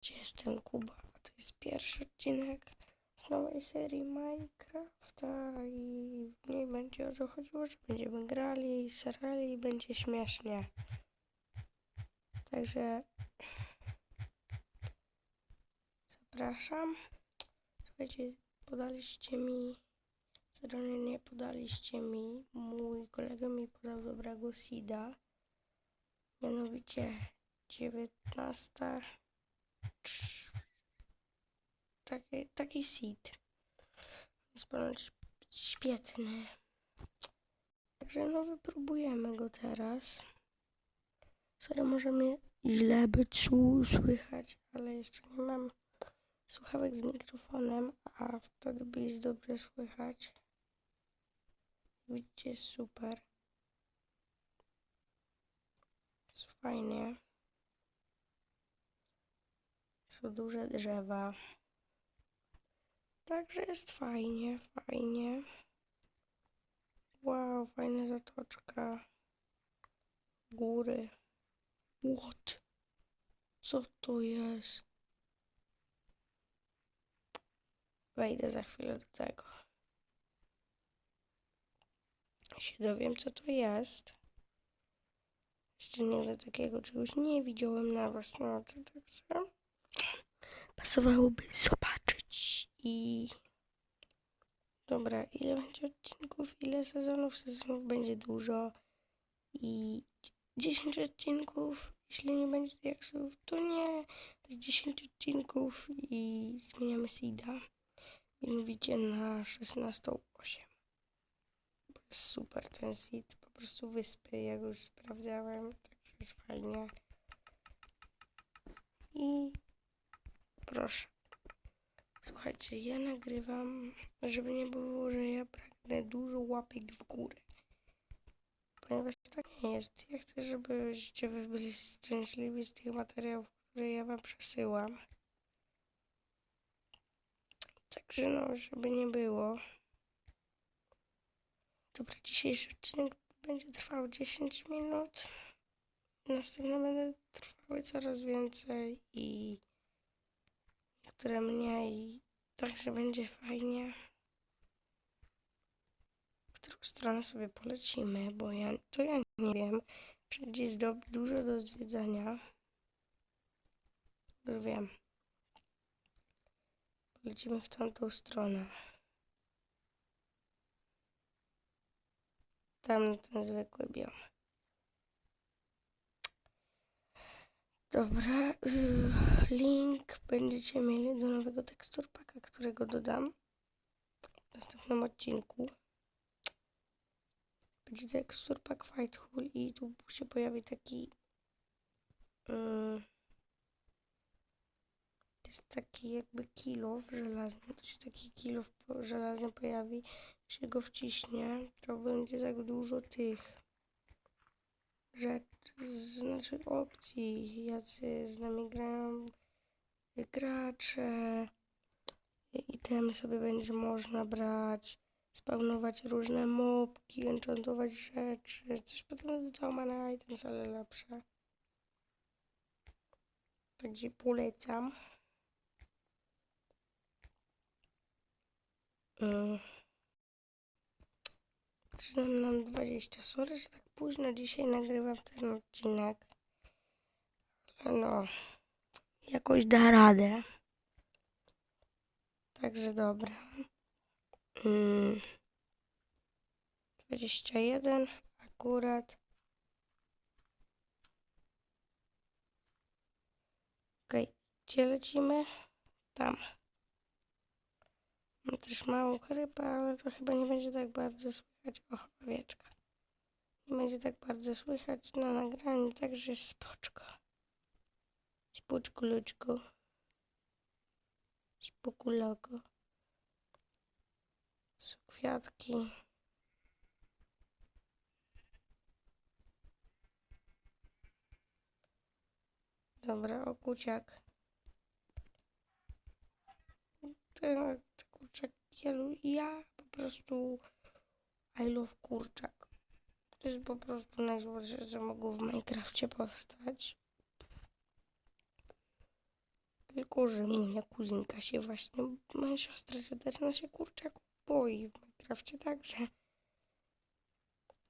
Gdzie jestem Kuba? To jest pierwszy odcinek z nowej serii Minecrafta i w niej będzie o to chodziło, że będziemy grali, serali i będzie śmiesznie. Także zapraszam. Słuchajcie, podaliście mi, serio nie podaliście mi, mój kolega mi podał dobrego seeda, mianowicie 19 trz- taki, taki seed. Jest świetny. Także no wypróbujemy go teraz. Sorry, może mnie źle być słychać, ale jeszcze nie mam słuchawek z mikrofonem, a wtedy by jest dobrze słychać. Widzicie, super. Jest fajnie. Są duże drzewa. Także jest fajnie, fajnie. Wow, fajna zatoczka. Góry. What? Co to jest? Wejdę za chwilę do tego. Się dowiem, co to jest. Jeszcze nigdy takiego czegoś nie widziałem na własne oczy, także pasowałoby zobaczyć i... Dobra, ile będzie odcinków, ile sezonów? Sezonów będzie dużo i 10 odcinków, jeśli nie będzie diaksów, to nie. Jest 10 odcinków i zmieniamy seeda. Mianowicie na 16.8. Bo jest super ten seed, po prostu wyspy, jak już sprawdzałem, także jest fajnie. I proszę. Słuchajcie, ja nagrywam, żeby nie było, że ja pragnę dużo łapek w górę. Ponieważ tak nie jest. Ja chcę, żebyście wy byli szczęśliwi z tych materiałów, które ja wam przesyłam. Także no, żeby nie było. Dobra, dzisiejszy odcinek będzie trwał 10 minut. Następne będą trwały coraz więcej i niektóre mniej. Także będzie fajnie. W którą stronę sobie polecimy, bo ja to ja nie wiem. Wszędzie jest do, dużo do zwiedzania. Już wiem. Polecimy w tamtą stronę. Tam ten zwykły biom. Dobra, yy, link będziecie mieli do nowego teksturpaka, którego dodam w następnym odcinku. Będzie teksturpak Fight Hull i tu się pojawi taki yy, jest taki jakby kilof żelazny, to się taki kilof po- żelazny pojawi, się go wciśnie, to będzie tak dużo tych rzeczy, znaczy opcji, jacy z nami grają gracze, i temy sobie będzie można brać, spawnować różne mobki, enchantować rzeczy, coś potem do na items, ale lepsze. Także polecam. Mm. Zaczynam nam 20. Sorry, że tak późno dzisiaj nagrywam ten odcinek. No, jakoś da radę. Także dobra. Mm. 21 akurat. Okej, gdzie lecimy? Tam. Mam też małą chrypę, ale to chyba nie będzie tak bardzo słychać. O. Nie będzie tak bardzo słychać na nagraniu, także spoczko. Spoczko, luczko. Spokuloko. Są kwiatki. Dobra, okuciak. Ten kurczak wielu. Ja po prostu I love kurczak. To jest po prostu najzłodsze, co mogło w Minecrafcie powstać. Tylko, że moja kuzynka się właśnie, moja siostra się zaczyna się kurczaku boi w Minecrafcie, także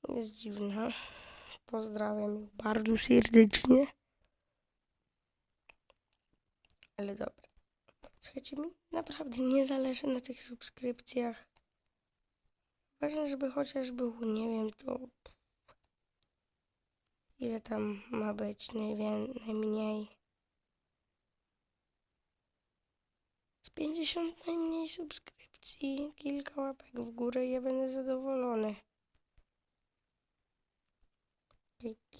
jest dziwna. Pozdrawiam ją bardzo serdecznie. Ale dobra. Słuchajcie, mi naprawdę nie zależy na tych subskrypcjach. Ważne, żeby chociaż było, nie wiem, to ile tam ma być, najwię- najmniej. Z 50 najmniej subskrypcji, kilka łapek w górę i ja będę zadowolony.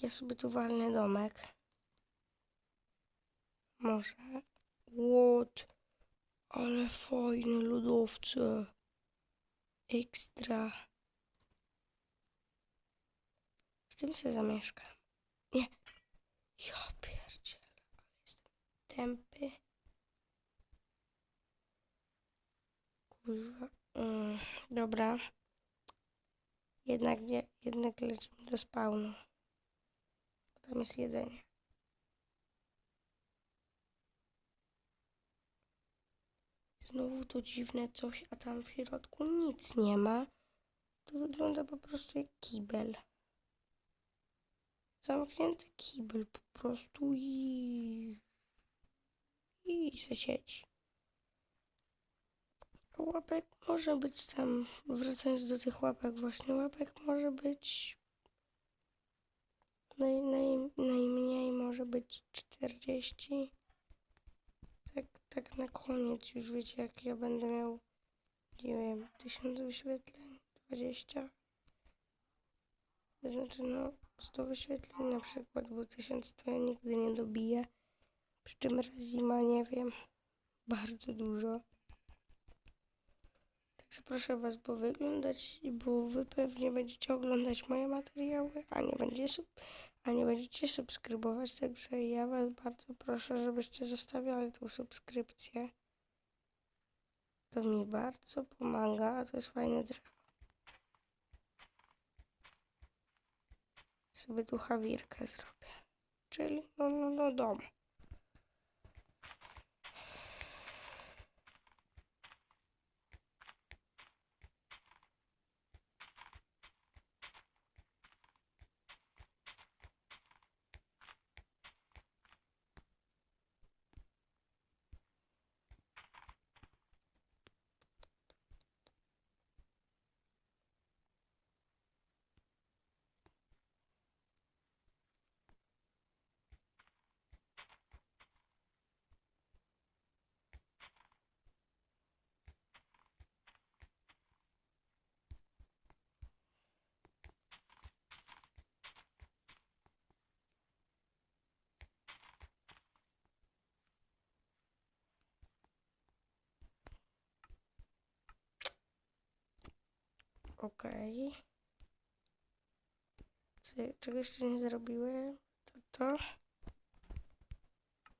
Ja sobie tu walnę domek. Może. What? Ale fajne lodowce. Ekstra. W tym se zamieszkam. Nie. Ja pierdzielę, ale jestem tępy. Kurwa. Mm, dobra. Jednak nie, jednak lecimy do spawnu. Tam jest jedzenie. Znowu to dziwne coś, a tam w środku nic nie ma. To wygląda po prostu jak kibel. Zamknięty kibel po prostu i... i se siedzi. Łapek może być tam, wracając do tych łapek właśnie, łapek może być naj, naj, najmniej może być 40. Tak, na koniec już wiecie, jak ja będę miał, nie wiem, 1000 wyświetleń, 20. Znaczy no 100 wyświetleń na przykład, bo 1000 to ja nigdy nie dobiję. Przy czym razy ma, nie wiem, bardzo dużo. Proszę Was, bo wyglądać, bo Wy pewnie będziecie oglądać moje materiały, a nie, będzie sub, a nie będziecie subskrybować, także ja Was bardzo proszę, żebyście zostawiali tą subskrypcję. To mi bardzo pomaga, a to jest fajne drzewo. Sobie tu hawirkę zrobię. Czyli no, no, no dom. Okej. Co, czego jeszcze nie zrobiłem? To to.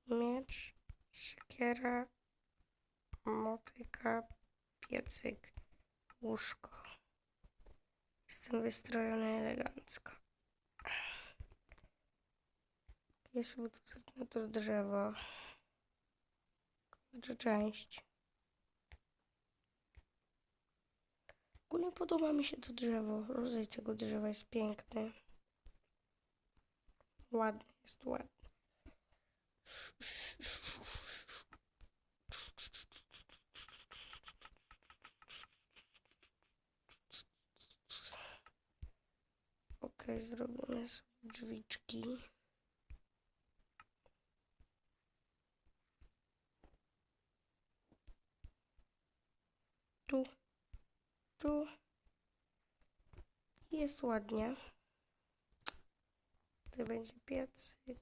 Miecz, siekiera, motyka, piecyk, łóżko. Jestem wystrojony elegancko. Jest sobie tu na to drzewo. Znaczy część. Ogólnie podoba mi się to drzewo. Rodzaj tego drzewa jest piękny. Ładny jest, ładny. Ok, zrobimy sobie drzwiczki. Tu, tu. Jest ładnie. To będzie piecyk.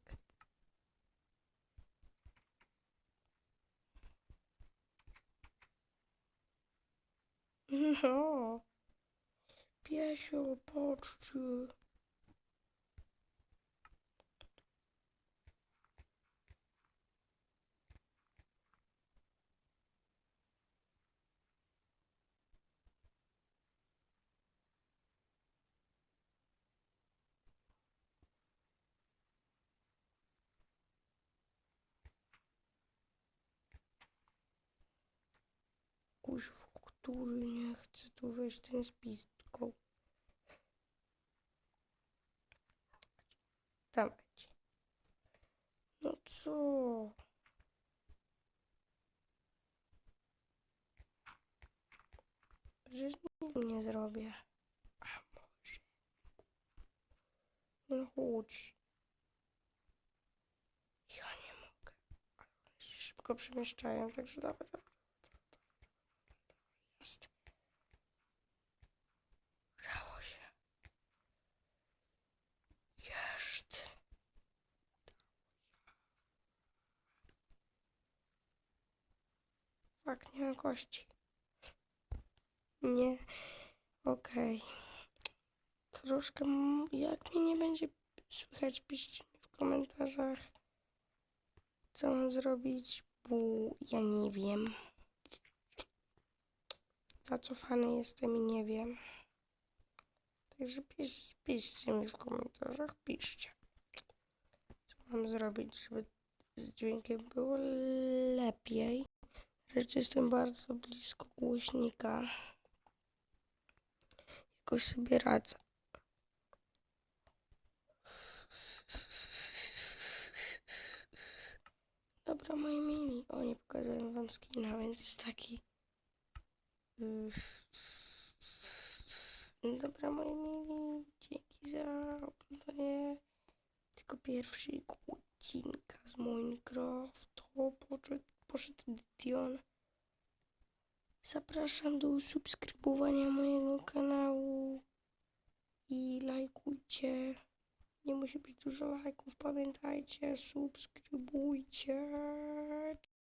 No. Piesio, patrzcie. Kuźwa, który nie chce tu wejść ten z pistką. Dawać. No co? Przecież nic nie zrobię. A może? No chodź. Ja nie mogę. Ale się szybko przemieszczają, także dawaj, dawaj, dawaj, dawaj, dawaj. Jest. Udało się. Jest. Fak, nie mam kości. Nie. Okej. Troszkę, m- jak mnie nie będzie słychać, piszcie mi w komentarzach, co mam zrobić, bo ja nie wiem. Zacofany jestem i nie wiem. Także pisz, piszcie mi w komentarzach, piszcie. Co mam zrobić, żeby z dźwiękiem było lepiej. Rzecz jestem bardzo blisko głośnika. Jakoś sobie radzę. Dobra, moi mili. O, nie pokazałem wam skina, więc jest taki. Dobra, moi mili. Dzięki za oglądanie tylko pierwszego odcinka z Minecraft. Poszedł Dion. Zapraszam do subskrybowania mojego kanału i lajkujcie. Nie musi być dużo lajków, pamiętajcie, subskrybujcie.